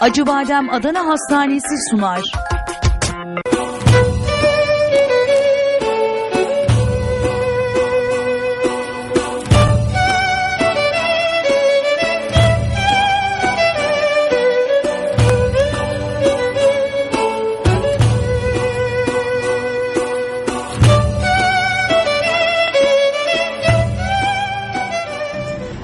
Acıbadem Adana Hastanesi sunar.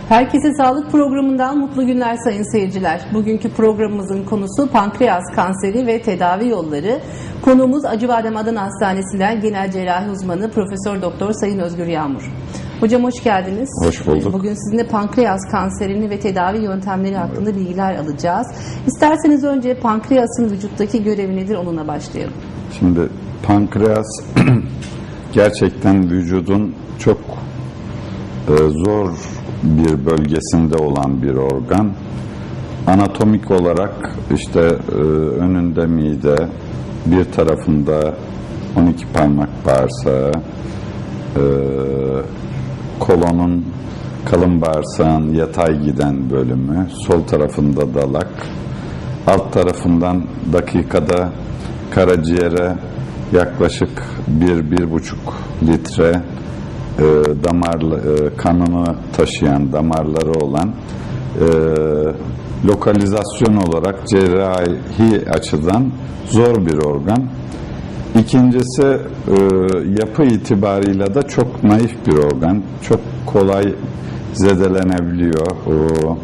Herkese sağlık programından mutlu günler sayın seyirciler. Bugünkü programımızın konusu pankreas kanseri ve tedavi yolları. Konuğumuz Acıbadem Adana Hastanesi'nden genel cerrahi uzmanı Profesör Doktor Sayın Özgür Yağmur. Hocam hoş geldiniz. Hoş bulduk. Bugün sizinle pankreas kanserini ve tedavi yöntemleri hakkında bilgiler alacağız. İsterseniz önce pankreasın vücuttaki görevi nedir onunla başlayalım. Şimdi pankreas gerçekten vücudun çok e, zor bir bölgesinde olan bir organ. Anatomik olarak işte e, önünde mide, bir tarafında 12 parmak bağırsağı, e, kolonun kalın bağırsağın yatay giden bölümü, sol tarafında dalak, alt tarafından dakikada karaciğere yaklaşık 1-1,5 litre e, damarlı e, kanını taşıyan damarları olan e, lokalizasyon olarak cerrahi açıdan zor bir organ. İkincisi e, yapı itibarıyla da çok naif bir organ. Çok kolay zedelenebiliyor. O,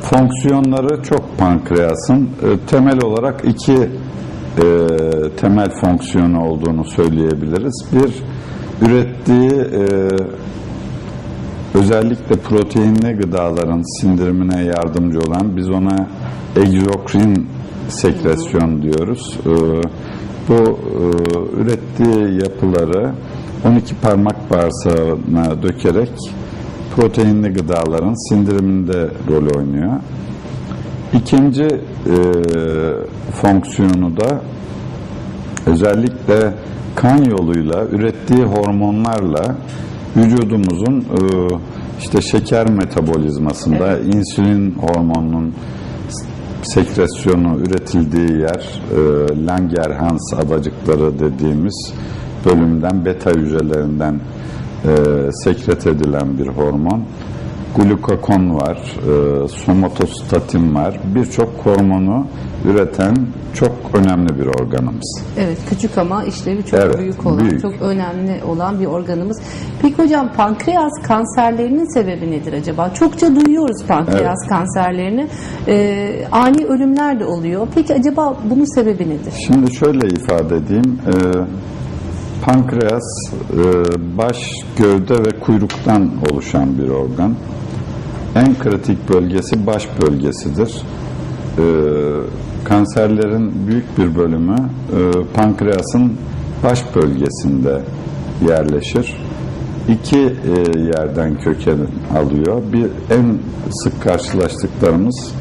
fonksiyonları çok pankreasın. E, temel olarak iki e, temel fonksiyonu olduğunu söyleyebiliriz. Bir, ürettiği e, özellikle proteinli gıdaların sindirimine yardımcı olan biz ona egzokrin sekresyon diyoruz. E, bu e, ürettiği yapıları 12 parmak bağırsağına dökerek proteinli gıdaların sindiriminde rol oynuyor. İkinci e, fonksiyonu da özellikle kan yoluyla ürettiği hormonlarla vücudumuzun e, işte şeker metabolizmasında insülin hormonunun sekresyonu üretildiği yer e, Langerhans adacıkları dediğimiz bölümden beta hücrelerinden e, sekret edilen bir hormon. Glukakon var, e, somatostatin var. Birçok hormonu üreten çok önemli bir organımız. Evet küçük ama işlevi çok Evet, büyük olan, büyük. çok önemli olan bir organımız. Peki hocam pankreas kanserlerinin sebebi nedir acaba? Çokça duyuyoruz pankreas kanserlerini. Ee, ani ölümler de oluyor. Peki acaba bunun sebebi nedir? Şimdi şöyle ifade edeyim. E, pankreas e, baş, gövde ve kuyruktan oluşan bir organ. En kritik bölgesi baş bölgesidir. E, kanserlerin büyük bir bölümü e, pankreasın baş bölgesinde yerleşir. İki e, yerden köken alıyor. Bir en sık karşılaştıklarımız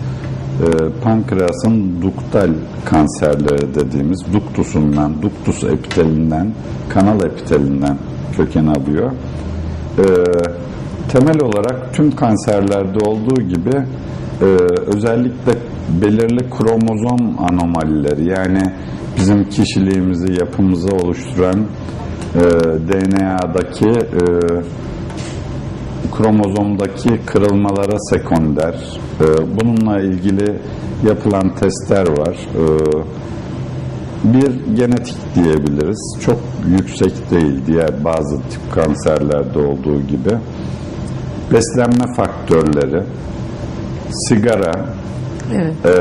e, pankreasın duktal kanserleri dediğimiz duktusundan, duktus epitelinden, kanal epitelinden köken alıyor. E, temel olarak tüm kanserlerde olduğu gibi e, özellikle belirli kromozom anomalileri yani bizim kişiliğimizi, yapımızı oluşturan e, DNA'daki e, kromozomdaki kırılmalara sekonder. Ee, Bununla ilgili yapılan testler var. Ee, Bir genetik diyebiliriz. Çok yüksek değil diğer bazı tip kanserlerde olduğu gibi. Beslenme faktörleri, sigara, Evet. e,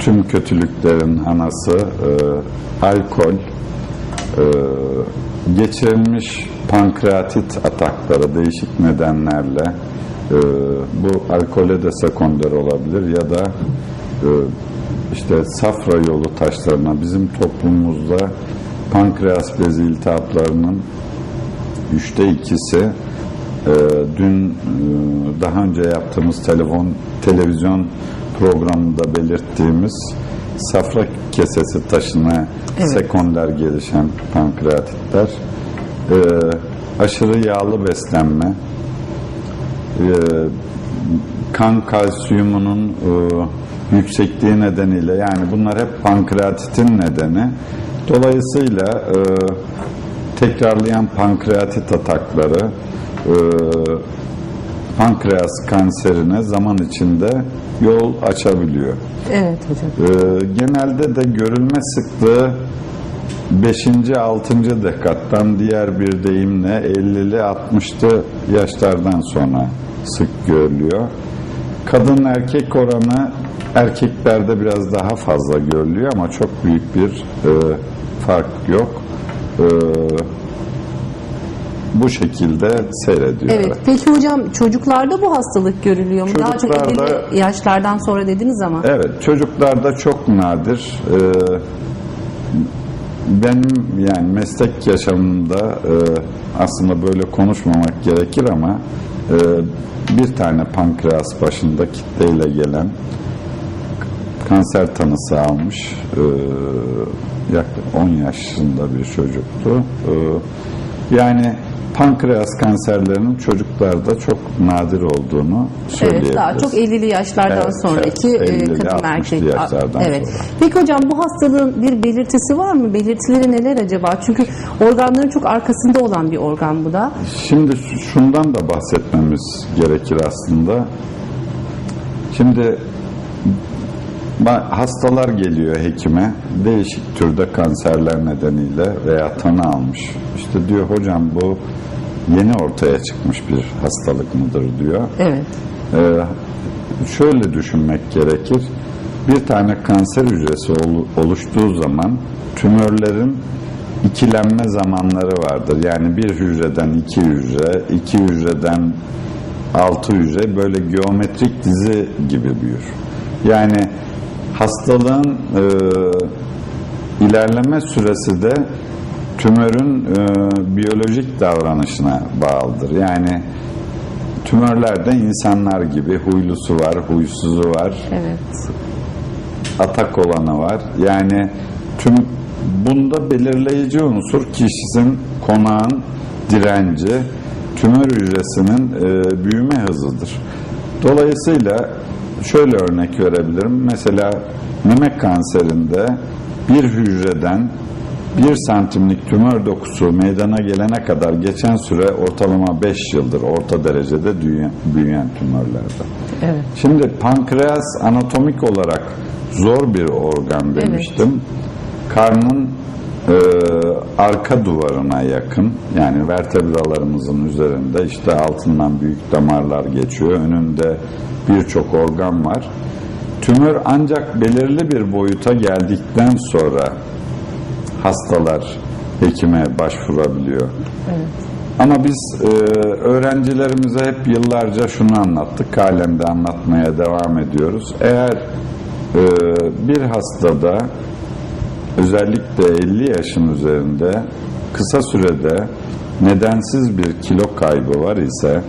tüm kötülüklerin anası, e, alkol, e, geçirilmiş pankreatit atakları değişik nedenlerle e, bu alkole de sekonder olabilir ya da e, işte safra yolu taşlarına bizim toplumumuzda pankreas bezi iltihaplarının üçte ikisi e, dün e, daha önce yaptığımız telefon televizyon programında belirttiğimiz safra kesesi taşına Evet. sekonder gelişen pankreatitler. E, aşırı yağlı beslenme, e, kan kalsiyumunun e, yüksekliği nedeniyle yani bunlar hep pankreatitin nedeni. Dolayısıyla e, tekrarlayan pankreatit atakları e, pankreas kanserine zaman içinde yol açabiliyor. Evet hocam. Ee, genelde de görülme sıklığı 5. 6. dekattan diğer bir deyimle 50'li 60'lı yaşlardan sonra sık görülüyor. Kadın erkek oranı erkeklerde biraz daha fazla görülüyor ama çok büyük bir e, fark yok. E, bu şekilde seyrediyor. Evet. Peki hocam çocuklarda bu hastalık görülüyor mu? Daha çok Çocuklarda- 50 yaşlardan sonra dediniz ama. Evet, çocuklarda çok nadir. Ee, benim yani meslek yaşamımda e, aslında böyle konuşmamak gerekir ama e, bir tane pankreas başında kitleyle gelen kanser tanısı almış. E, yaklaşık 10 yaşında bir çocuktu. E, yani pankreas kanserlerinin çocuklarda çok nadir olduğunu söyleyebiliriz. Evet, daha çok 50'li yaşlardan Evet, sonraki evet, e, 50'li, kadın 60'lı erkek. yaşlardan evet. sonra. Peki hocam bu hastalığın bir belirtisi var mı? Belirtileri neler acaba? Çünkü organların çok arkasında olan bir organ bu da. Şimdi şundan da bahsetmemiz gerekir aslında. Şimdi hastalar geliyor hekime değişik türde kanserler nedeniyle veya tanı almış. İşte diyor hocam bu yeni ortaya çıkmış bir hastalık mıdır diyor. Evet. Ee, şöyle düşünmek gerekir. Bir tane kanser hücresi olu- oluştuğu zaman tümörlerin ikilenme zamanları vardır. Yani bir hücreden iki hücre, iki hücreden altı hücre böyle geometrik dizi gibi büyür. Yani hastalığın e, ilerleme süresi de tümörün e, biyolojik davranışına bağlıdır. Yani Tümörlerde insanlar gibi huylusu var, huysuzu var, Evet. atak olanı var. Yani tüm bunda belirleyici unsur kişinin konağın direnci, tümör hücresinin e, büyüme hızıdır. Dolayısıyla şöyle örnek verebilirim. Mesela meme kanserinde bir hücreden bir santimlik tümör dokusu meydana gelene kadar geçen süre ortalama 5 yıldır orta derecede büyüyen, büyüyen tümörlerde. Evet. Şimdi pankreas anatomik olarak zor bir organ demiştim. Karnın e, arka duvarına yakın yani vertebralarımızın üzerinde işte altından büyük damarlar geçiyor. Önünde birçok organ var. Tümör ancak belirli bir boyuta geldikten sonra hastalar hekime başvurabiliyor. Ama biz e, öğrencilerimize hep yıllarca şunu anlattık, halen de anlatmaya devam ediyoruz. Eğer e, bir hastada özellikle 50 yaşın üzerinde kısa sürede nedensiz bir kilo kaybı var ise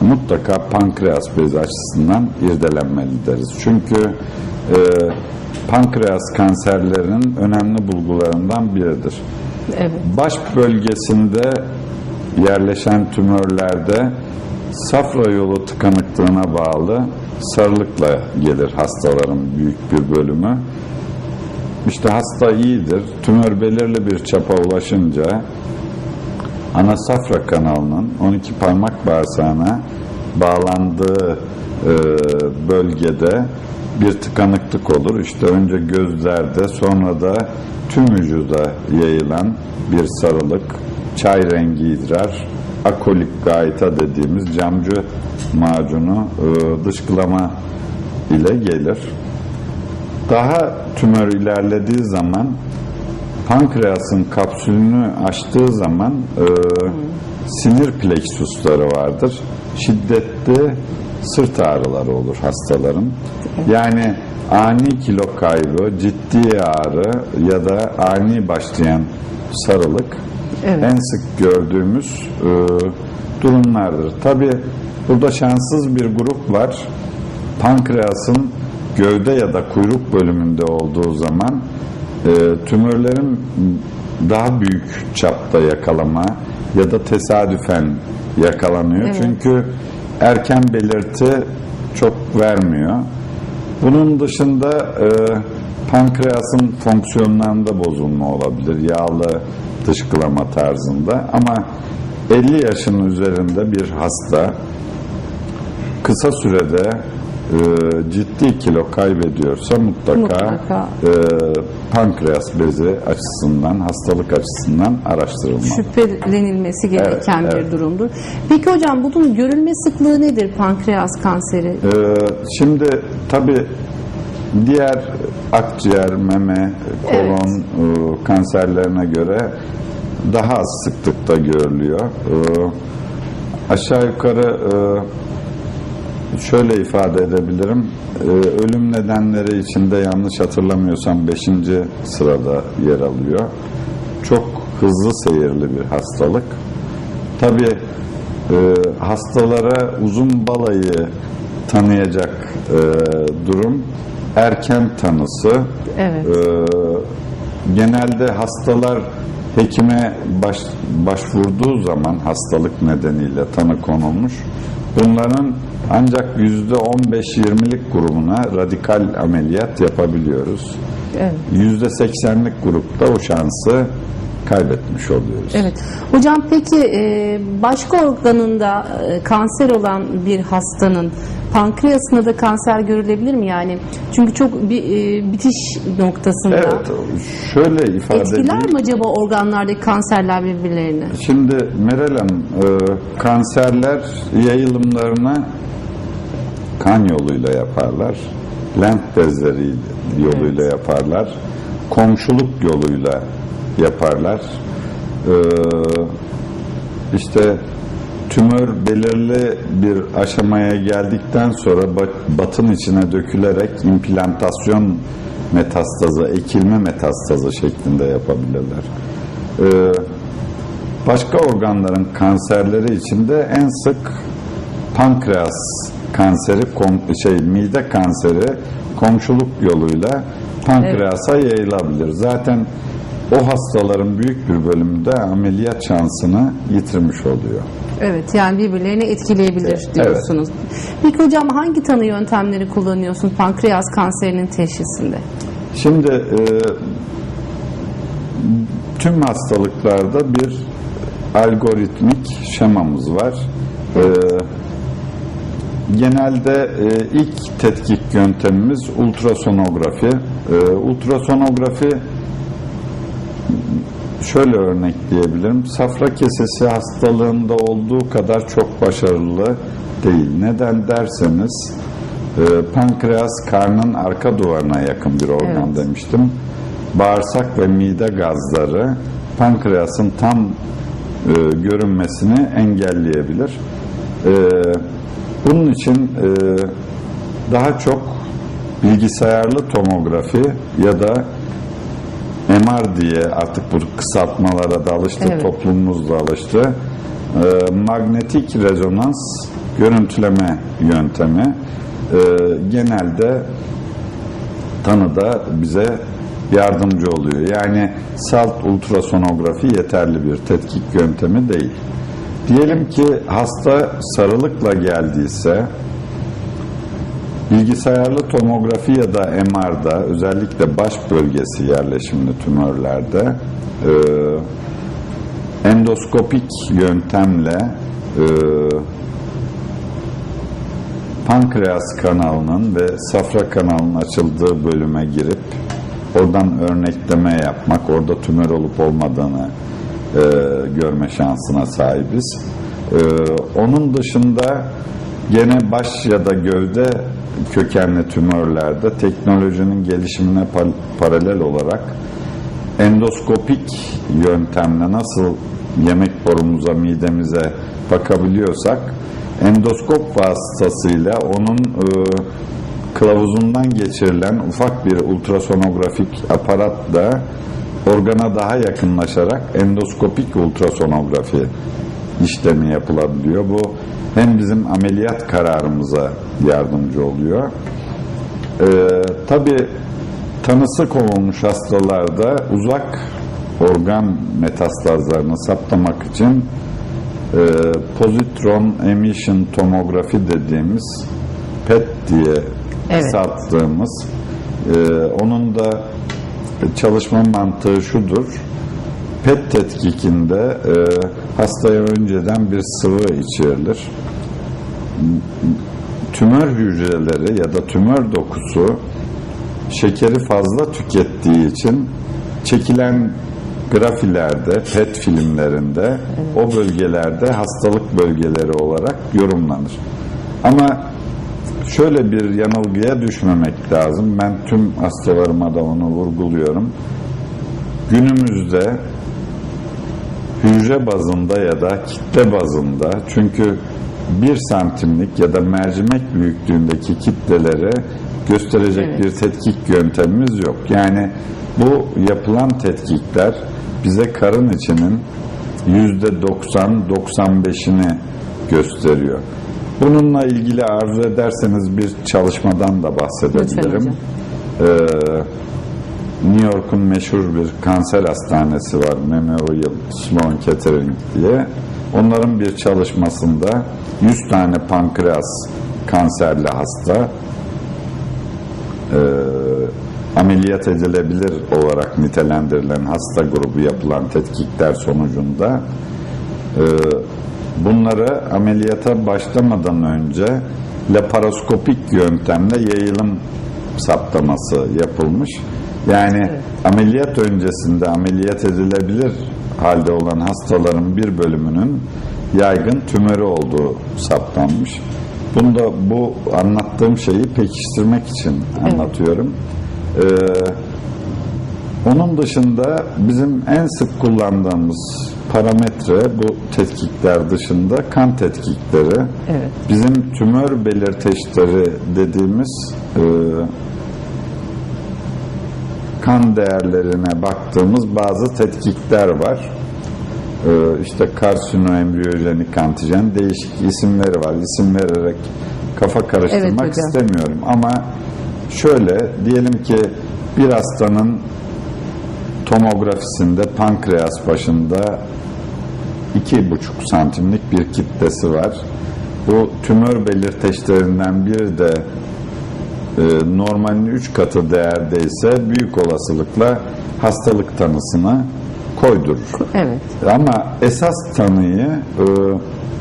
mutlaka pankreas bezi açısından irdelenmeli deriz. Çünkü e, pankreas kanserlerinin önemli bulgularından biridir. Evet. Baş bölgesinde yerleşen tümörlerde safra yolu tıkanıklığına bağlı sarılıkla gelir hastaların büyük bir bölümü. İşte hasta iyidir. Tümör belirli bir çapa ulaşınca ana safra kanalının 12 parmak bağırsağına bağlandığı e, bölgede bir tıkanıklık olur. İşte önce gözlerde sonra da tüm vücuda yayılan bir sarılık, çay rengi idrar, akolik gaita dediğimiz camcı macunu e, dışkılama ile gelir. Daha tümör ilerlediği zaman pankreasın kapsülünü açtığı zaman e, sinir pleksusları vardır. Şiddetli sırt ağrıları olur hastaların. Yani ani kilo kaybı, ciddi ağrı ya da ani başlayan sarılık Evet. en sık gördüğümüz e, durumlardır. Tabi burada şanssız bir grup var. Pankreasın gövde ya da kuyruk bölümünde olduğu zaman e, tümörlerin daha büyük çapta yakalama ya da tesadüfen yakalanıyor. Evet. Çünkü erken belirti çok vermiyor. Bunun dışında e, pankreasın fonksiyonlarında bozulma olabilir. Yağlı dışkılama tarzında ama 50 yaşın üzerinde bir hasta kısa sürede e, ciddi kilo kaybediyorsa mutlaka, Mutlaka. e, pankreas bezi açısından, hastalık açısından araştırılmalı. Şüphelenilmesi gereken Evet, bir evet. durumdur. Peki hocam bunun görülme sıklığı nedir pankreas kanseri? Ee, şimdi tabi diğer akciğer, meme, kolon e, kanserlerine göre daha az sıklıkta görülüyor. Ee, aşağı yukarı e, şöyle ifade edebilirim. Ee, ölüm nedenleri içinde yanlış hatırlamıyorsam 5. sırada yer alıyor. Çok hızlı seyirli bir hastalık. Tabii e, hastalara uzun balayı tanıyacak e, durum erken tanısı. Evet. E, genelde hastalar hekime baş, başvurduğu zaman hastalık nedeniyle tanı konulmuş. Bunların ancak yüzde 15-20'lik grubuna radikal ameliyat yapabiliyoruz. Evet. Yüzde 80'lik grupta o şansı kaybetmiş oluyoruz. Evet. Hocam peki e, başka organında e, kanser olan bir hastanın pankreasında da kanser görülebilir mi yani? Çünkü çok bir e, bitiş noktasında. Evet, şöyle ifade Etkiler edeyim. mi acaba organlardaki kanserler birbirlerini? Şimdi Meral Hanım, e, kanserler yayılımlarını kan yoluyla yaparlar, lenf bezleri yoluyla yaparlar, komşuluk yoluyla yaparlar. E, işte tümör belirli bir aşamaya geldikten sonra ba- batın içine dökülerek implantasyon metastazı, ekilme metastazı şeklinde yapabilirler. Ee, başka organların kanserleri içinde en sık pankreas kanseri, kom- şey mide kanseri komşuluk yoluyla pankreasa yayılabilir. Zaten o hastaların büyük bir bölümünde ameliyat şansını yitirmiş oluyor. Evet yani birbirlerini etkileyebilir Evet. diyorsunuz. Peki hocam hangi tanı yöntemleri kullanıyorsun pankreas kanserinin teşhisinde? Şimdi e, tüm hastalıklarda bir algoritmik şemamız var. E, genelde e, ilk tetkik yöntemimiz ultrasonografi. E, ultrasonografi şöyle örnekleyebilirim. Safra kesesi hastalığında olduğu kadar çok başarılı değil. Neden derseniz e, pankreas karnın arka duvarına yakın bir organ Evet. demiştim. Bağırsak ve mide gazları pankreasın tam e, görünmesini engelleyebilir. E, bunun için e, daha çok bilgisayarlı tomografi ya da MR diye artık bu kısaltmalara da alıştı, Evet. toplumumuz da alıştı. Ee, magnetik rezonans görüntüleme yöntemi e, genelde tanıda bize yardımcı oluyor. Yani salt ultrasonografi yeterli bir tetkik yöntemi değil. Diyelim ki hasta sarılıkla geldiyse Bilgisayarlı tomografi ya da MR'da özellikle baş bölgesi yerleşimli tümörlerde e, endoskopik yöntemle e, pankreas kanalının ve safra kanalının açıldığı bölüme girip oradan örnekleme yapmak, orada tümör olup olmadığını e, görme şansına sahibiz. E, onun dışında gene baş ya da gövde kökenli tümörlerde teknolojinin gelişimine pa- paralel olarak endoskopik yöntemle nasıl yemek borumuza, midemize bakabiliyorsak endoskop vasıtasıyla onun e, kılavuzundan geçirilen ufak bir ultrasonografik aparatla organa daha yakınlaşarak endoskopik ultrasonografi işlemi yapılabiliyor. Bu hem bizim ameliyat kararımıza yardımcı oluyor. Ee, Tabi tanısı konulmuş hastalarda uzak organ metastazlarını saptamak için e, pozitron emission tomografi dediğimiz PET diye Evet. sattığımız e, onun da çalışma mantığı şudur. PET tetkikinde e, hastaya önceden bir sıvı içirilir. Tümör hücreleri ya da tümör dokusu şekeri fazla tükettiği için çekilen grafilerde, PET filmlerinde o bölgelerde hastalık bölgeleri olarak yorumlanır. Ama şöyle bir yanılgıya düşmemek lazım. Ben tüm hastalarıma da onu vurguluyorum. Günümüzde hücre bazında ya da kitle bazında çünkü bir santimlik ya da mercimek büyüklüğündeki kitleleri gösterecek Evet. bir tetkik yöntemimiz yok. Yani bu yapılan tetkikler bize karın içinin yüzde 90-95'ini gösteriyor. Bununla ilgili arzu ederseniz bir çalışmadan da bahsedebilirim. Ee, New York'un meşhur bir kanser hastanesi var Memorial Sloan Kettering diye. Onların bir çalışmasında 100 tane pankreas kanserli hasta e, ameliyat edilebilir olarak nitelendirilen hasta grubu yapılan tetkikler sonucunda e, bunları ameliyata başlamadan önce laparoskopik yöntemle yayılım saptaması yapılmış. Yani ameliyat öncesinde ameliyat edilebilir halde olan hastaların bir bölümünün yaygın tümörü olduğu saptanmış. Bunu da bu anlattığım şeyi pekiştirmek için anlatıyorum. Ee, onun dışında bizim en sık kullandığımız parametre bu tetkikler dışında kan tetkikleri. Evet. Bizim tümör belirteçleri dediğimiz e, kan değerlerine baktığımız bazı tetkikler var. E, işte karsinoembriyojenik antijen değişik isimleri var. İsim vererek kafa karıştırmak Evet istemiyorum ama şöyle diyelim ki bir hastanın tomografisinde pankreas başında iki buçuk santimlik bir kitlesi var. Bu tümör belirteçlerinden biri de e, normalin 3 katı değerdeyse büyük olasılıkla hastalık tanısını koydurur. Evet. Ama esas tanıyı e,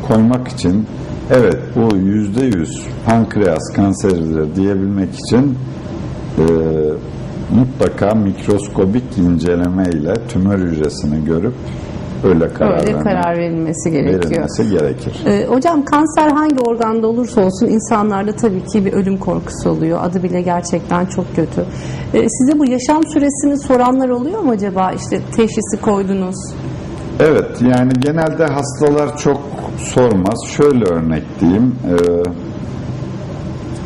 koymak için evet bu yüzde yüz pankreas kanseridir diyebilmek için e, mutlaka mikroskobik inceleme ile tümör hücresini görüp öyle karar, Öyle karar verilmesi gerekiyor. verilmesi gerekir. Ee, hocam kanser hangi organda olursa olsun insanlarda tabii ki bir ölüm korkusu oluyor. Adı bile gerçekten çok kötü. Ee, size bu yaşam süresini soranlar oluyor mu acaba? İşte teşhisi koydunuz. Evet yani genelde hastalar çok sormaz. Şöyle örnek diyeyim. e,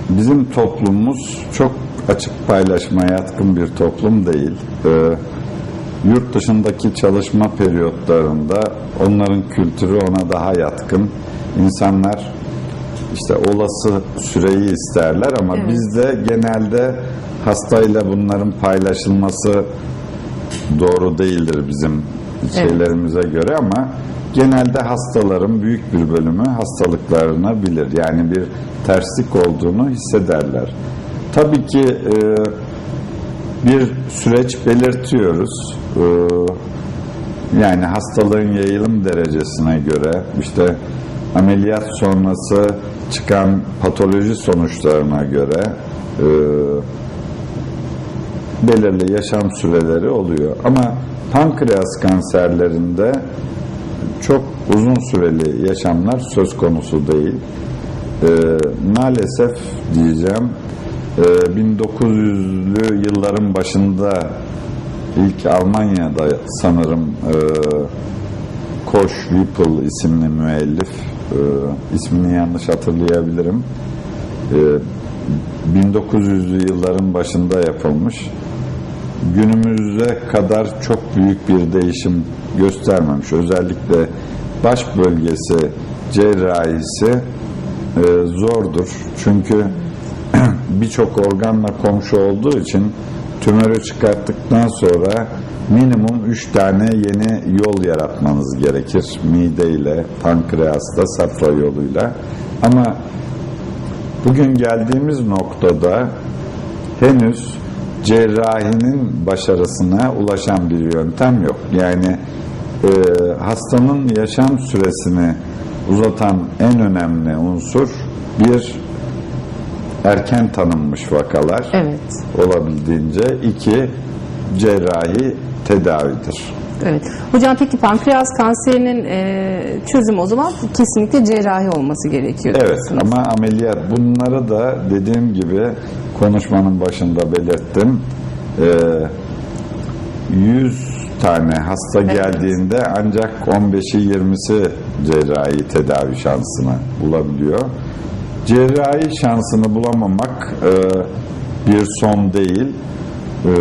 bizim toplumumuz çok açık paylaşmaya yatkın bir toplum değil. E, yurt dışındaki çalışma periyotlarında onların kültürü ona daha yatkın. İnsanlar işte olası süreyi isterler ama Evet. bizde genelde hastayla bunların paylaşılması doğru değildir bizim şeylerimize göre ama genelde hastaların büyük bir bölümü hastalıklarını bilir. Yani bir terslik olduğunu hissederler. Tabii ki e, bir süreç belirtiyoruz. E, yani hastalığın yayılım derecesine göre işte ameliyat sonrası çıkan patoloji sonuçlarına göre e, belirli yaşam süreleri oluyor. Ama pankreas kanserlerinde çok uzun süreli yaşamlar söz konusu değil. Ee, maalesef diyeceğim e, 1900'lü yılların başında ilk Almanya'da sanırım e, Koş Whipple isimli müellif e, ismini yanlış hatırlayabilirim. E, 1900'lü yılların başında yapılmış. Günümüze kadar çok büyük bir değişim göstermemiş. Özellikle baş bölgesi cerrahisi e, zordur. Çünkü birçok organla komşu olduğu için tümörü çıkarttıktan sonra minimum 3 tane yeni yol yaratmanız gerekir. Mide ile, pankreasla, safra yoluyla. Ama bugün geldiğimiz noktada henüz cerrahinin başarısına ulaşan bir yöntem yok. Yani e, hastanın yaşam süresini uzatan en önemli unsur bir erken tanınmış vakalar Evet. olabildiğince iki cerrahi tedavidir. Evet. Hocam peki pankreas kanserinin e, çözümü o zaman kesinlikle cerrahi olması gerekiyor. Evet diyorsunuz. ama ameliyat bunları da dediğim gibi konuşmanın başında belirttim. Ee, 100 tane hasta geldiğinde ancak 15'i 20'si cerrahi tedavi şansını bulabiliyor. Cerrahi şansını bulamamak e, bir son değil. E,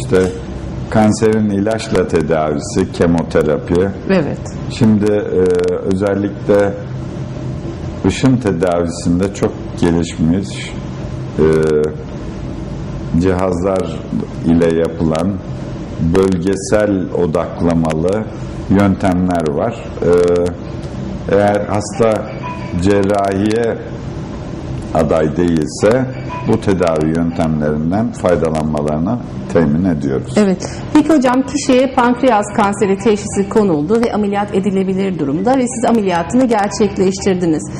işte kanserin ilaçla tedavisi, kemoterapi, Evet. Şimdi e, özellikle ışın tedavisinde çok gelişmiş e, cihazlar ile yapılan bölgesel odaklamalı yöntemler var. E, eğer hasta cerrahiye aday değilse bu tedavi yöntemlerinden faydalanmalarını temin ediyoruz. Evet. Peki hocam kişiye pankreas kanseri teşhisi konuldu ve ameliyat edilebilir durumda ve siz ameliyatını gerçekleştirdiniz.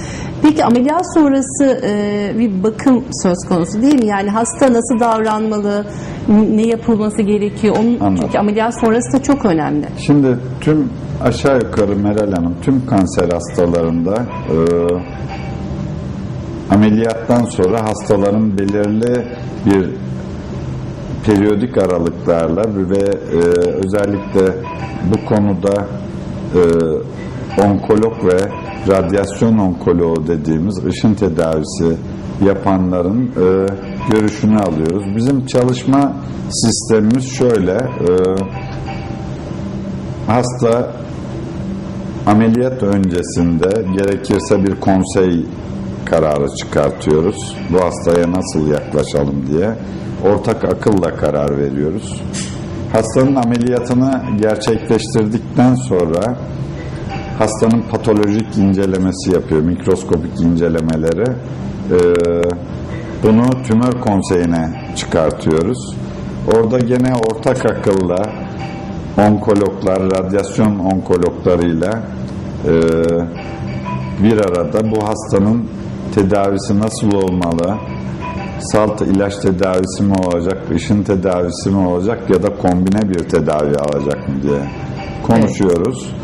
Peki ameliyat sonrası e, bir bakım söz konusu değil mi? Yani hasta nasıl davranmalı, ne yapılması gerekiyor? Onun, Anladım. çünkü ameliyat sonrası da çok önemli. Şimdi tüm aşağı yukarı Meral Hanım tüm kanser hastalarında e, ameliyattan sonra hastaların belirli bir periyodik aralıklarla ve e, özellikle bu konuda e, onkolog ve radyasyon onkoloğu dediğimiz ışın tedavisi yapanların e, görüşünü alıyoruz. Bizim çalışma sistemimiz şöyle. E, hasta ameliyat öncesinde gerekirse bir konsey kararı çıkartıyoruz. Bu hastaya nasıl yaklaşalım diye ortak akılla karar veriyoruz. Hastanın ameliyatını gerçekleştirdikten sonra hastanın patolojik incelemesi yapıyor, mikroskopik incelemeleri. Ee, bunu tümör konseyine çıkartıyoruz. Orada gene ortak akılla onkologlar, radyasyon onkologlarıyla e, bir arada bu hastanın tedavisi nasıl olmalı, salt ilaç tedavisi mi olacak, ışın tedavisi mi olacak ya da kombine bir tedavi alacak mı diye konuşuyoruz.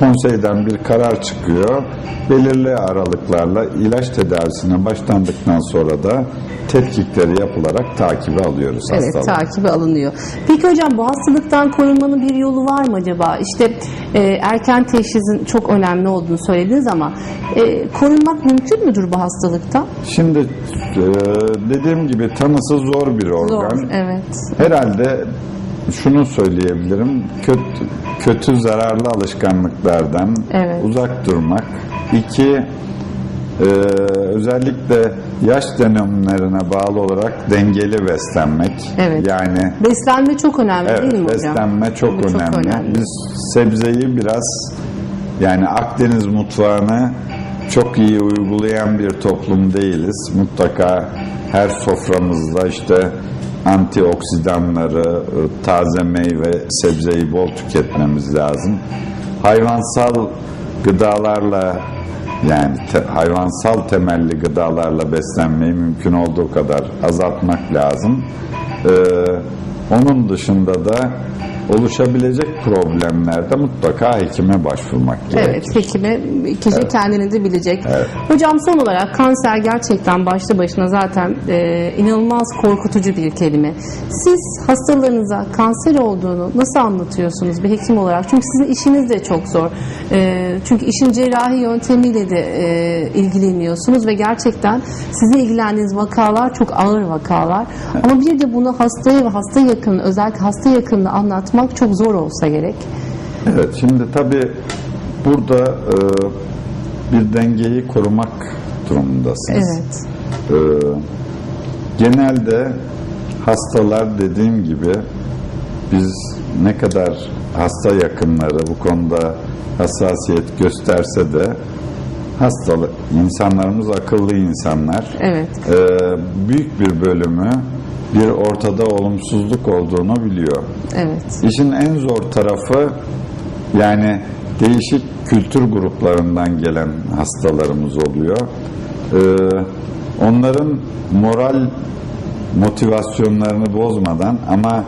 Konseyden bir karar çıkıyor. Belirli aralıklarla ilaç tedavisine başlandıktan sonra da tetkikleri yapılarak takibi alıyoruz Evet, hastaları. takibi alınıyor. Peki hocam bu hastalıktan korunmanın bir yolu var mı acaba? İşte e, erken teşhisin çok önemli olduğunu söylediniz ama e, korunmak mümkün müdür bu hastalıktan? Şimdi e, dediğim gibi tanısı zor bir organ. Zor, evet. Herhalde şunu söyleyebilirim. Kötü, kötü zararlı alışkanlıklardan Evet. uzak durmak. İki, e, özellikle yaş dönemlerine bağlı olarak dengeli beslenmek. Evet. Yani Beslenme çok önemli değil mi Evet, hocam? beslenme çok, çok önemli. Biz sebzeyi biraz yani Akdeniz mutfağını çok iyi uygulayan bir toplum değiliz. Mutlaka her soframızda işte antioksidanları, e, taze meyve, sebzeyi bol tüketmemiz lazım. Hayvansal gıdalarla yani te- hayvansal temelli gıdalarla beslenmeyi mümkün olduğu kadar azaltmak lazım. Ee, onun dışında da oluşabilecek problemlerde mutlaka hekime başvurmak gerekir. Evet, hekime kişi kendini de bilecek. Hocam son olarak kanser gerçekten başlı başına zaten e, inanılmaz korkutucu bir kelime. Siz hastalarınıza kanser olduğunu nasıl anlatıyorsunuz bir hekim olarak? Çünkü sizin işiniz de çok zor. E, çünkü işin cerrahi yöntemiyle de e, ilgileniyorsunuz ve gerçekten sizin ilgilendiğiniz vakalar çok ağır vakalar. Ama bir de bunu hastaya ve hasta yakını özellikle hasta yakınına anlatmak çok zor olsa gerek. Evet, şimdi tabii burada e, bir dengeyi korumak durumundasınız. Evet. Ee, genelde hastalar dediğim gibi biz ne kadar hasta yakınları bu konuda hassasiyet gösterse de hastalık insanlarımız akıllı insanlar. Evet. Ee, büyük bir bölümü bir ortada olumsuzluk olduğunu biliyor. Evet. İşin en zor tarafı yani değişik kültür gruplarından gelen hastalarımız oluyor. Ee, onların moral motivasyonlarını bozmadan ama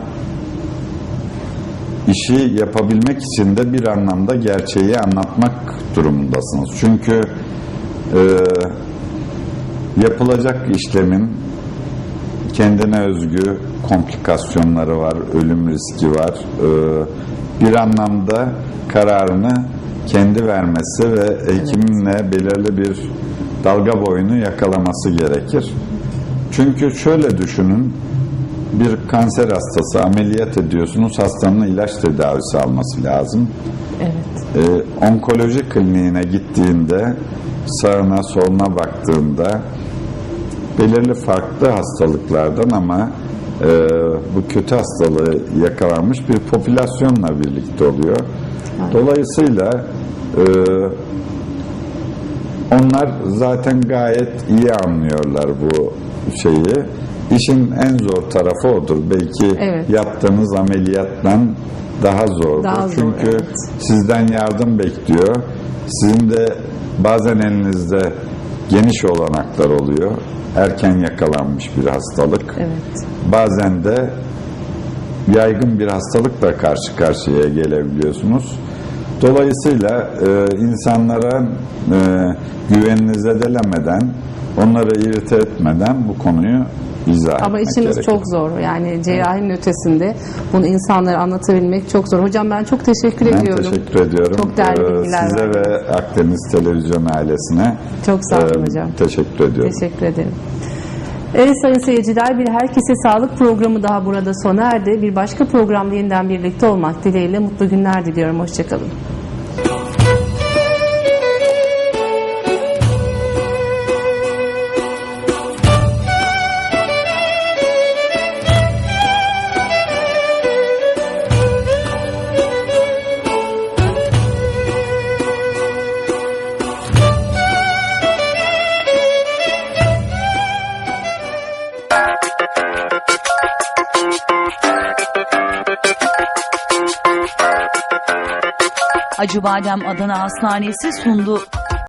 işi yapabilmek için de bir anlamda gerçeği anlatmak durumundasınız. Çünkü e, yapılacak işlemin kendine özgü komplikasyonları var, ölüm riski var. Ee, bir anlamda kararını kendi vermesi ve hekiminle belirli bir dalga boyunu yakalaması gerekir. Çünkü şöyle düşünün, bir kanser hastası ameliyat ediyorsunuz, hastanın ilaç tedavisi alması lazım. Evet. Ee, onkoloji kliniğine gittiğinde sağına soluna baktığında belirli farklı hastalıklardan ama e, bu kötü hastalığı yakalanmış bir popülasyonla birlikte oluyor. Dolayısıyla e, onlar zaten gayet iyi anlıyorlar bu şeyi. İşin en zor tarafı odur. Belki Evet. yaptığınız ameliyattan daha zordur. Daha zor, Çünkü evet. sizden yardım bekliyor. Sizin de bazen elinizde geniş olanaklar oluyor. Erken yakalanmış bir hastalık. Evet. Bazen de yaygın bir hastalıkla karşı karşıya gelebiliyorsunuz. Dolayısıyla e, insanlara e, güveninizi zedelemeden, onları irite etmeden bu konuyu izah Ama işimiz gerekir. çok zor. Yani cerrahinin ötesinde bunu insanlara anlatabilmek çok zor. Hocam ben çok teşekkür Ben ediyorum. teşekkür ediyorum. Çok değerli Ee, bilgiler Size ve Akdeniz Televizyon ailesine Çok sağ olun e, hocam. Teşekkür ediyorum. Teşekkür ederim. Evet sayın seyirciler bir Herkese Sağlık programı daha burada sona erdi. Bir başka programda yeniden birlikte olmak dileğiyle mutlu günler diliyorum. Hoşçakalın. Acıbadem Adana Hastanesi sundu.